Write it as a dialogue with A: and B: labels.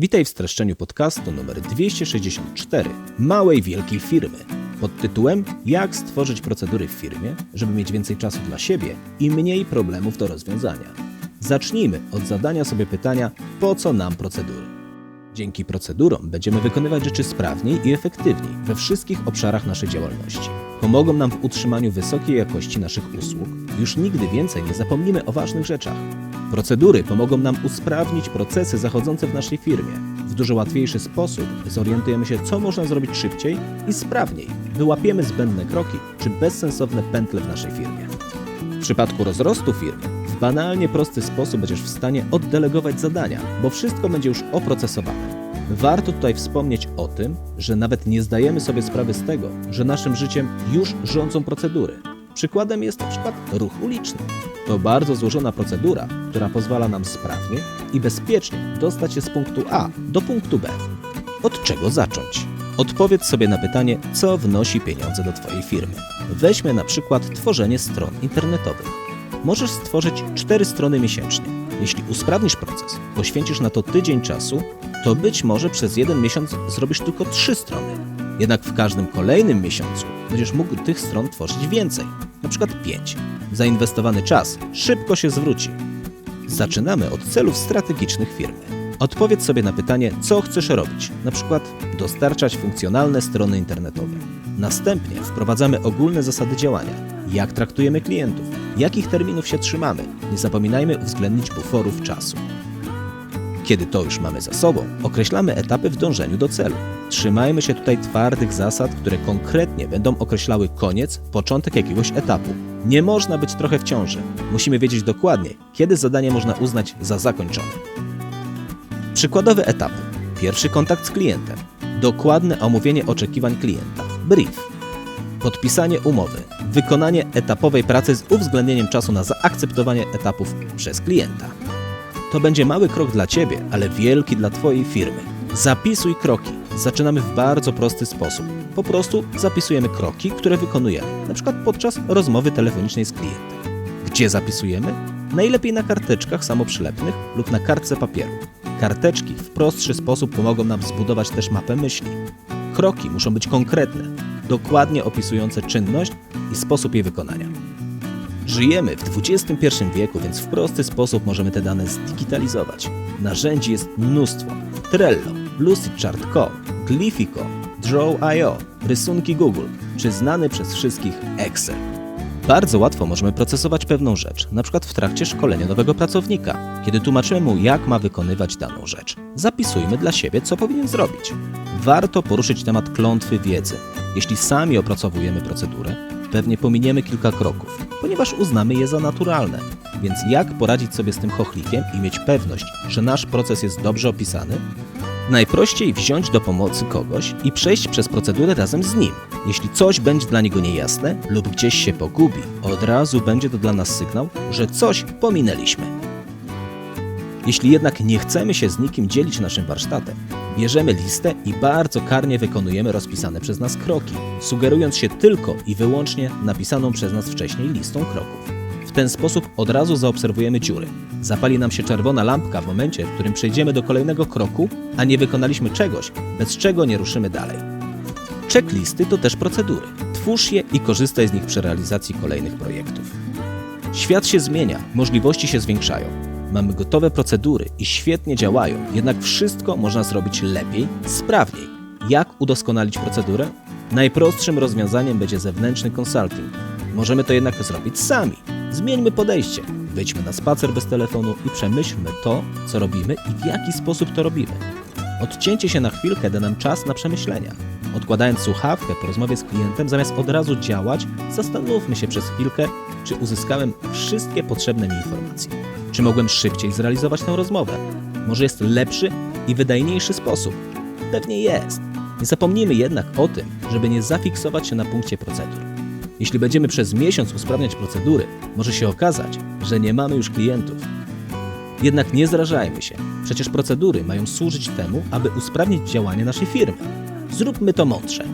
A: Witaj w streszczeniu podcastu numer 264 Małej Wielkiej Firmy pod tytułem Jak stworzyć procedury w firmie, żeby mieć więcej czasu dla siebie i mniej problemów do rozwiązania. Zacznijmy od zadania sobie pytania, po co nam procedury? Dzięki procedurom będziemy wykonywać rzeczy sprawniej i efektywniej we wszystkich obszarach naszej działalności. Pomogą nam w utrzymaniu wysokiej jakości naszych usług. Już nigdy więcej nie zapomnimy o ważnych rzeczach. Procedury pomogą nam usprawnić procesy zachodzące w naszej firmie. W dużo łatwiejszy sposób zorientujemy się, co można zrobić szybciej i sprawniej. Wyłapiemy zbędne kroki czy bezsensowne pętle w naszej firmie. W przypadku rozrostu firmy w banalnie prosty sposób będziesz w stanie oddelegować zadania, bo wszystko będzie już oprocesowane. Warto tutaj wspomnieć o tym, że nawet nie zdajemy sobie sprawy z tego, że naszym życiem już rządzą procedury. Przykładem jest na przykład ruch uliczny. To bardzo złożona procedura, która pozwala nam sprawnie i bezpiecznie dostać się z punktu A do punktu B. Od czego zacząć? Odpowiedz sobie na pytanie, co wnosi pieniądze do Twojej firmy. Weźmy na przykład tworzenie stron internetowych. Możesz stworzyć 4 strony miesięcznie. Jeśli usprawnisz proces, poświęcisz na to tydzień czasu, to być może przez jeden miesiąc zrobisz tylko 3 strony. Jednak w każdym kolejnym miesiącu będziesz mógł tych stron tworzyć więcej, przykład 5. Zainwestowany czas szybko się zwróci. Zaczynamy od celów strategicznych firmy. Odpowiedz sobie na pytanie, co chcesz robić, na przykład dostarczać funkcjonalne strony internetowe. Następnie wprowadzamy ogólne zasady działania, jak traktujemy klientów, jakich terminów się trzymamy. Nie zapominajmy uwzględnić buforów czasu. Kiedy to już mamy za sobą, określamy etapy w dążeniu do celu. Trzymajmy się tutaj twardych zasad, które konkretnie będą określały koniec, początek jakiegoś etapu. Nie można być trochę w ciąży. Musimy wiedzieć dokładnie, kiedy zadanie można uznać za zakończone. Przykładowe etapy. Pierwszy kontakt z klientem. Dokładne omówienie oczekiwań klienta. Brief. Podpisanie umowy. Wykonanie etapowej pracy z uwzględnieniem czasu na zaakceptowanie etapów przez klienta. To będzie mały krok dla Ciebie, ale wielki dla Twojej firmy. Zapisuj kroki. Zaczynamy w bardzo prosty sposób. Po prostu zapisujemy kroki, które wykonujemy, przykład podczas rozmowy telefonicznej z klientem. Gdzie zapisujemy? Najlepiej na karteczkach samoprzylepnych lub na kartce papieru. Karteczki w prostszy sposób pomogą nam zbudować też mapę myśli. Kroki muszą być konkretne, dokładnie opisujące czynność i sposób jej wykonania. Żyjemy w XXI wieku, więc w prosty sposób możemy te dane zdigitalizować. Narzędzi jest mnóstwo. Trello, LucidChart.com, Glyphico, Draw.io, rysunki Google, czy znany przez wszystkich Excel. Bardzo łatwo możemy procesować pewną rzecz, na przykład w trakcie szkolenia nowego pracownika, kiedy tłumaczymy mu, jak ma wykonywać daną rzecz. Zapisujmy dla siebie, co powinien zrobić. Warto poruszyć temat klątwy wiedzy. Jeśli sami opracowujemy procedurę, pewnie pominiemy kilka kroków, ponieważ uznamy je za naturalne. Więc jak poradzić sobie z tym chochlikiem i mieć pewność, że nasz proces jest dobrze opisany? Najprościej wziąć do pomocy kogoś i przejść przez procedurę razem z nim. Jeśli coś będzie dla niego niejasne lub gdzieś się pogubi, od razu będzie to dla nas sygnał, że coś pominęliśmy. Jeśli jednak nie chcemy się z nikim dzielić naszym warsztatem, bierzemy listę i bardzo karnie wykonujemy rozpisane przez nas kroki, sugerując się tylko i wyłącznie napisaną przez nas wcześniej listą kroków. W ten sposób od razu zaobserwujemy dziury. Zapali nam się czerwona lampka w momencie, w którym przejdziemy do kolejnego kroku, a nie wykonaliśmy czegoś, bez czego nie ruszymy dalej. Checklisty to też procedury. Twórz je i korzystaj z nich przy realizacji kolejnych projektów. Świat się zmienia, możliwości się zwiększają. Mamy gotowe procedury i świetnie działają, jednak wszystko można zrobić lepiej, sprawniej. Jak udoskonalić procedurę? Najprostszym rozwiązaniem będzie zewnętrzny consulting. Możemy to jednak zrobić sami. Zmieńmy podejście. Wyjdźmy na spacer bez telefonu i przemyślmy to, co robimy i w jaki sposób to robimy. Odcięcie się na chwilkę da nam czas na przemyślenia. Odkładając słuchawkę po rozmowie z klientem, zamiast od razu działać, zastanówmy się przez chwilkę, czy uzyskałem wszystkie potrzebne mi informacje. Czy mogłem szybciej zrealizować tę rozmowę? Może jest lepszy i wydajniejszy sposób? Pewnie jest. Nie zapomnijmy jednak o tym, żeby nie zafiksować się na punkcie procedur. Jeśli będziemy przez miesiąc usprawniać procedury, może się okazać, że nie mamy już klientów. Jednak nie zrażajmy się. Przecież procedury mają służyć temu, aby usprawnić działanie naszej firmy. Zróbmy to mądrze.